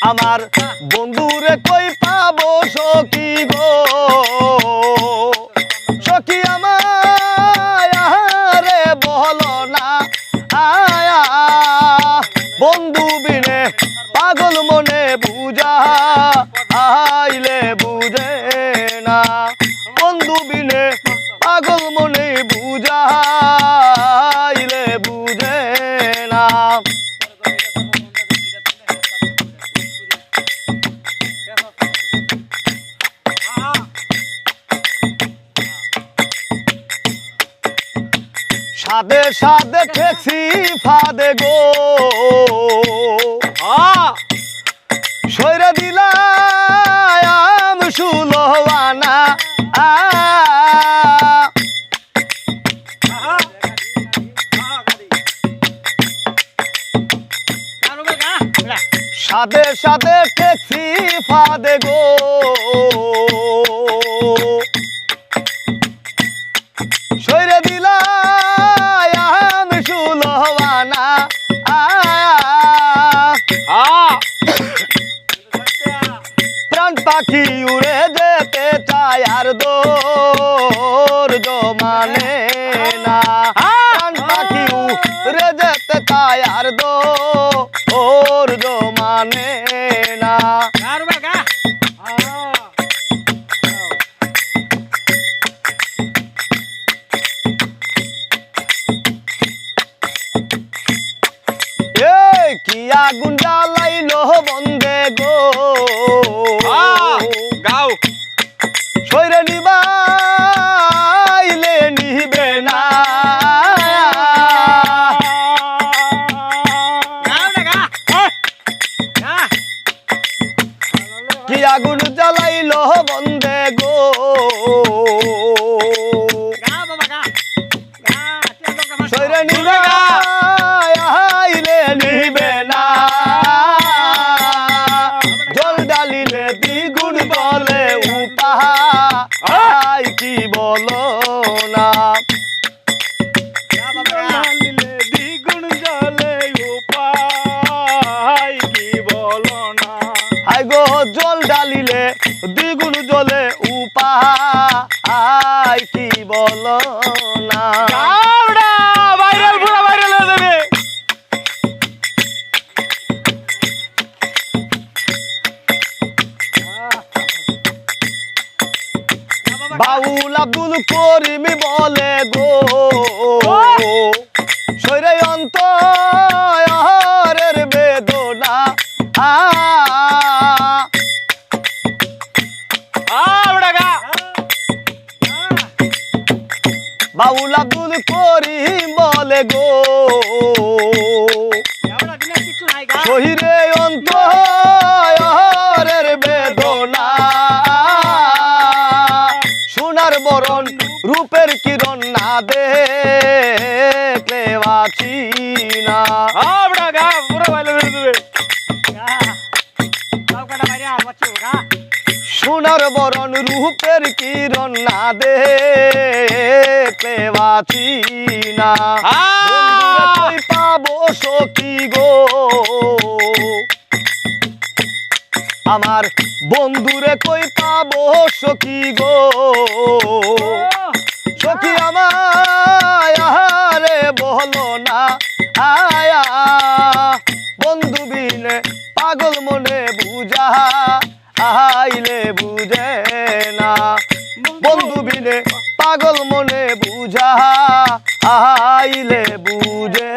আমার বন্ধুরে কই পাবো সখী গো? সখী আমার বল না, আয়া। বন্ধু বিনে পাগল মনে বুঝা সাদে সাদে ঠেকছি ফাদে গো। সৈরা দিলাম সুলহানা সাদে সাদে ঠেকছি ফাদে গো। প্রাণ পাখি উড়ে যেতে চায় আর দোর জমানে না। প্রাণ পাখি উড়ে যেতে চায় আর দোর জমানে না। কি আগুন জ্বালাইলো বন্দে গো। গাও। সৈরে নিবাইলে নিবে না। কি আগুন জ্বালাইলো বন্দে গো। সৈরে নিবাইলে জল ডালিলে দ্বিগুণ জলে উপায় কি বলো না? বাউল আব্দুল করিমি বলে গো সৈরে অন্তরের বাউল আব্দুল করিম বলে গো। শহীরে অন্তরের বেদনা। সোনার বরণ রূপের কিরণ না দেখলে বাঁচি না। সোনার বরণ রূপের কিরণ না দেখলে বাঁচি না। পাবো সখী গো? আমার বন্ধুরে কই পাবো সখী গো? সখী আমারে বলো না আয়া। বন্ধু বিনে পাগল মনে বুঝা আইলে পাগল মনে বুঝা আইলে বুঝে।